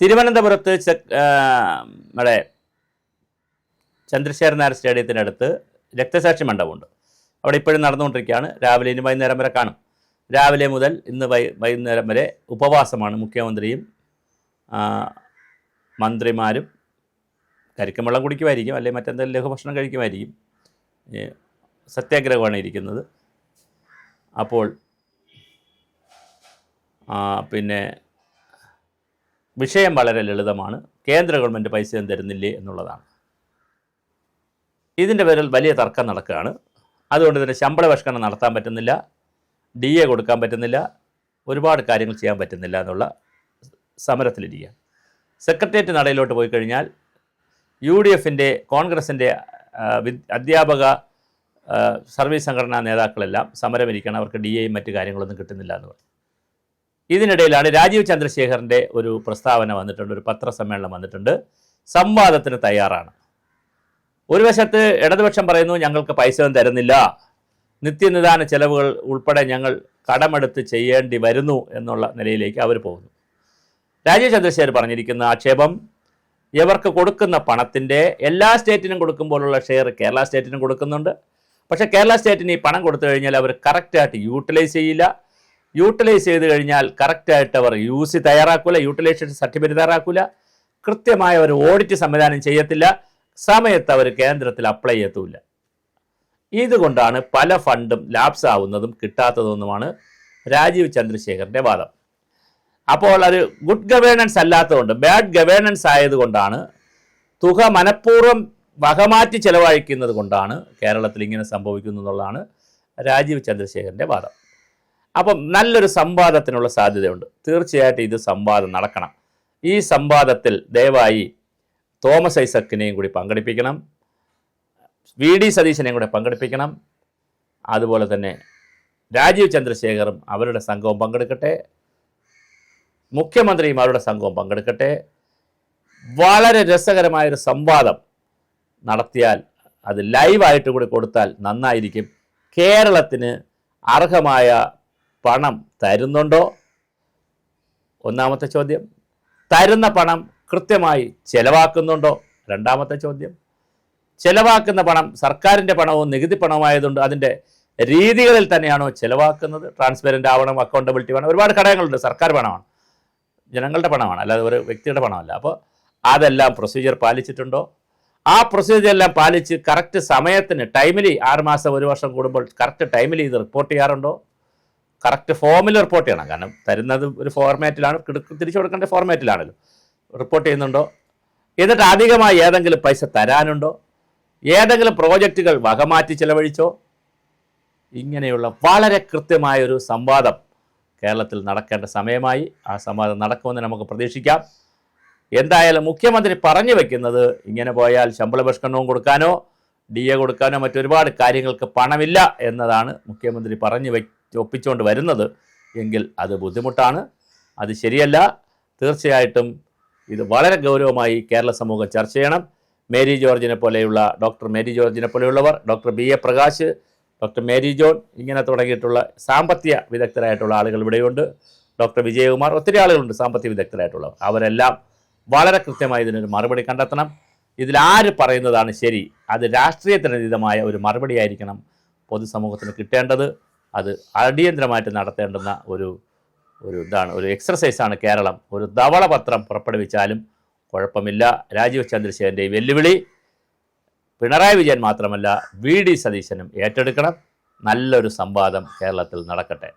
തിരുവനന്തപുരത്ത് നമ്മുടെ ചന്ദ്രശേഖരൻ നായർ സ്റ്റേഡിയത്തിനടുത്ത് രക്തസാക്ഷി മണ്ഡപമുണ്ട്. അവിടെ ഇപ്പോഴും നടന്നുകൊണ്ടിരിക്കുകയാണ്. രാവിലെ ഇനി വൈകുന്നേരം വരെ കാണും. രാവിലെ മുതൽ ഇന്ന് വൈ വൈകുന്നേരം വരെ ഉപവാസമാണ് മുഖ്യമന്ത്രിയും മന്ത്രിമാരും. കരിക്കും വെള്ളം കുടിക്കുമായിരിക്കും അല്ലെങ്കിൽ മറ്റെന്തെങ്കിലും ലഘുഭക്ഷണം കഴിക്കുമായിരിക്കും. സത്യാഗ്രഹമാണ് ഇരിക്കുന്നത്. അപ്പോൾ പിന്നെ വിഷയം വളരെ ലളിതമാണ്. കേന്ദ്ര ഗവൺമെന്റ് പൈസ തരുന്നില്ലേ എന്നുള്ളതാണ്. ഇതിന്റെ പേരിൽ വലിയ തർക്കം നടക്കുകയാണ്. അതുകൊണ്ട് തന്നെ ശമ്പള പരിഷ്കരണം നടത്താൻ പറ്റുന്നില്ല. ഡി എ കൊടുക്കാൻ പറ്റുന്നില്ല. ഒരുപാട് കാര്യങ്ങൾ ചെയ്യാൻ പറ്റുന്നില്ല എന്നുള്ള സമരത്തിലിരിക്കുക സെക്രട്ടേറിയറ്റ് നടയിലോട്ട് പോയി കഴിഞ്ഞാൽ യു ഡി എഫിന്റെ കോൺഗ്രസിന്റെ അധ്യാപക സർവീസ് സംഘടനാ നേതാക്കളെല്ലാം സമരമിരിക്കണം. അവർക്ക് ഡി എയും മറ്റു കാര്യങ്ങളൊന്നും കിട്ടുന്നില്ല എന്ന് പറയും ഇതിനിടയിലാണ് രാജീവ് ചന്ദ്രശേഖറിന്റെ ഒരു പ്രസ്താവന വന്നിട്ടുണ്ട് ഒരു പത്രസമ്മേളനം വന്നിട്ടുണ്ട്. സംവാദത്തിന് തയ്യാറാണ്. ഒരു വശത്ത് ഇടതുപക്ഷം പറയുന്നു ഞങ്ങൾക്ക് പൈസ ഒന്നും തരുന്നില്ല. നിത്യനിദാന ചെലവുകൾ ഉൾപ്പെടെ ഞങ്ങൾ കടമെടുത്ത് ചെയ്യേണ്ടി വരുന്നു എന്നുള്ള നിലയിലേക്ക് അവർ പോകുന്നു. രാജീവ് ചന്ദ്രശേഖർ പറഞ്ഞിരിക്കുന്ന ആക്ഷേപം ഇവർക്ക് കൊടുക്കുന്ന പണത്തിന്റെ എല്ലാ സ്റ്റേറ്റിനും കൊടുക്കുമ്പോഴുള്ള ഷെയർ കേരള സ്റ്റേറ്റിനും കൊടുക്കുന്നുണ്ട്. പക്ഷേ കേരള സ്റ്റേറ്റിന് ഈ പണം കൊടുത്തു കഴിഞ്ഞാൽ അവർ കറക്റ്റായിട്ട് യൂട്ടിലൈസ് ചെയ്യില്ല. യൂട്ടിലൈസ് ചെയ്ത് കഴിഞ്ഞാൽ കറക്റ്റായിട്ട് അവർ യൂസ് തയ്യാറാക്കില്ല യൂട്ടിലൈസേഷൻ സർട്ടിഫിക്കറ്റ് തയ്യാറാക്കില്ല കൃത്യമായ ഒരു ഓഡിറ്റ് സംവിധാനം ചെയ്യത്തില്ല. സമയത്ത് അവർ കേന്ദ്രത്തിൽ അപ്ലൈ ചെയ്യത്തുമില്ല ഇതുകൊണ്ടാണ് പല ഫണ്ടും ലാപ്സ് ആവുന്നതും കിട്ടാത്തതെന്നുമാണ് രാജീവ് ചന്ദ്രശേഖറിന്റെ വാദം. അപ്പോൾ അത് ഗുഡ് ഗവേണൻസ് അല്ലാത്തതുകൊണ്ട് ബാഡ് ഗവേണൻസ് ആയതുകൊണ്ടാണ് തുക മനഃപൂർവം വകമാറ്റി ചെലവഴിക്കുന്നത് കൊണ്ടാണ് കേരളത്തിൽ ഇങ്ങനെ സംഭവിക്കുന്നു എന്നുള്ളതാണ് രാജീവ് ചന്ദ്രശേഖരന്റെ വാദം. അപ്പം നല്ലൊരു സംവാദത്തിനുള്ള സാധ്യതയുണ്ട്. തീർച്ചയായിട്ടും ഇത് സംവാദം നടക്കണം. ഈ സംവാദത്തിൽ ദയവായി തോമസ് ഐസക്കിനെയും കൂടി പങ്കെടുപ്പിക്കണം. വി ഡി സതീശനെയും കൂടെ പങ്കെടുപ്പിക്കണം. അതുപോലെ തന്നെ രാജീവ് ചന്ദ്രശേഖറും അവരുടെ സംഘവും പങ്കെടുക്കട്ടെ. മുഖ്യമന്ത്രിയും അവരുടെ സംഘവും പങ്കെടുക്കട്ടെ. വളരെ രസകരമായൊരു സംവാദം നടത്തിയാൽ അത് ലൈവായിട്ട് കൂടി കൊടുത്താൽ നന്നായിരിക്കും. കേരളത്തിന് അർഹമായ പണം തരുന്നുണ്ടോ? ഒന്നാമത്തെ ചോദ്യം. തരുന്ന പണം കൃത്യമായി ചെലവാക്കുന്നുണ്ടോ? രണ്ടാമത്തെ ചോദ്യം. ചെലവാക്കുന്ന പണം സർക്കാരിന്റെ പണവും നികുതി പണവുമായതുകൊണ്ട് അതിന്റെ രീതികളിൽ തന്നെയാണോ ചെലവാക്കുന്നത്? ട്രാൻസ്പെറന്റ് ആവണം അക്കൗണ്ടബിലിറ്റി വേണം. ഒരുപാട് ഘടകങ്ങളുണ്ട്. സർക്കാർ പണമാണ്. ജനങ്ങളുടെ പണമാണ്. അല്ലാതെ ഒരു വ്യക്തിയുടെ പണമല്ല. അപ്പോൾ അതെല്ലാം പ്രൊസീജിയർ പാലിച്ചിട്ടുണ്ടോ? ആ പ്രൊസീജിയർ എല്ലാം പാലിച്ച് കറക്റ്റ് സമയത്തിന് ടൈമിലി ആറ് മാസം ഒരു വർഷം കൂടുമ്പോൾ കറക്റ്റ് ടൈമിലി ഇത് റിപ്പോർട്ട് ചെയ്യാറുണ്ടോ? കറക്റ്റ് ഫോമിൽ റിപ്പോർട്ട് ചെയ്യണം. കാരണം തരുന്നത് ഒരു ഫോർമാറ്റിലാണ് തിരിച്ചു കൊടുക്കേണ്ട ഫോർമാറ്റിലാണല്ലോ റിപ്പോർട്ട് ചെയ്യുന്നുണ്ടോ? എന്നിട്ട് അധികമായി ഏതെങ്കിലും പൈസ തരാനുണ്ടോ? ഏതെങ്കിലും പ്രോജക്റ്റുകൾ വകമാറ്റി ചിലവഴിച്ചോ? ഇങ്ങനെയുള്ള വളരെ കൃത്യമായൊരു സംവാദം കേരളത്തിൽ നടക്കേണ്ട സമയമായി. ആ സംവാദം നടക്കുമെന്ന് നമുക്ക് പ്രതീക്ഷിക്കാം. എന്തായാലും മുഖ്യമന്ത്രി പറഞ്ഞു വെക്കുന്നത് ഇങ്ങനെ പോയാൽ ശമ്പള ഭക്ഷണവും കൊടുക്കാനോ ഡി എ കൊടുക്കാനോ മറ്റൊരുപാട് കാര്യങ്ങൾക്ക് പണമില്ല എന്നതാണ് മുഖ്യമന്ത്രി പറഞ്ഞു വെ ഒപ്പിച്ചുകൊണ്ട് വരുന്നത്. എങ്കിൽ അത് ബുദ്ധിമുട്ടാണ്. അത് ശരിയല്ല. തീർച്ചയായിട്ടും ഇത് വളരെ ഗൗരവമായി കേരള സമൂഹം ചർച്ച ചെയ്യണം. മേരി ജോർജിനെ പോലെയുള്ള ഡോക്ടർ മേരി ജോർജിനെ പോലെയുള്ളവർ doctor B A Prakash doctor Mary John ഇങ്ങനെ തുടങ്ങിയിട്ടുള്ള സാമ്പത്തിക വിദഗ്ധരായിട്ടുള്ള ആളുകൾ ഇവിടെയുണ്ട്. ഡോക്ടർ വിജയകുമാർ ഒത്തിരി ആളുകളുണ്ട് സാമ്പത്തിക വിദഗ്ധരായിട്ടുള്ളവർ. അവരെല്ലാം വളരെ കൃത്യമായി ഇതിനൊരു മറുപടി കണ്ടെത്തണം. ഇതിൽ ആര് പറയുന്നതാണ് ശരി? അത് രാഷ്ട്രീയത്തിനതീതമായ ഒരു മറുപടി ആയിരിക്കണം പൊതുസമൂഹത്തിന് കിട്ടേണ്ടത്. അത് അടിയന്തരമായിട്ട് നടത്തേണ്ടുന്ന ഒരു ഒരു ഇതാണ് ഒരു എക്സർസൈസാണ് കേരളം. ഒരു ധവളപത്രം പുറപ്പെടുവിച്ചാലും കുഴപ്പമില്ല. രാജീവ് ചന്ദ്രശേഖരന്റെ ഈ വെല്ലുവിളി. പിണറായി വിജയൻ മാത്രമല്ല വി ഡി സതീശനും ഏറ്റെടുക്കണം. നല്ലൊരു സംവാദം കേരളത്തിൽ നടക്കട്ടെ.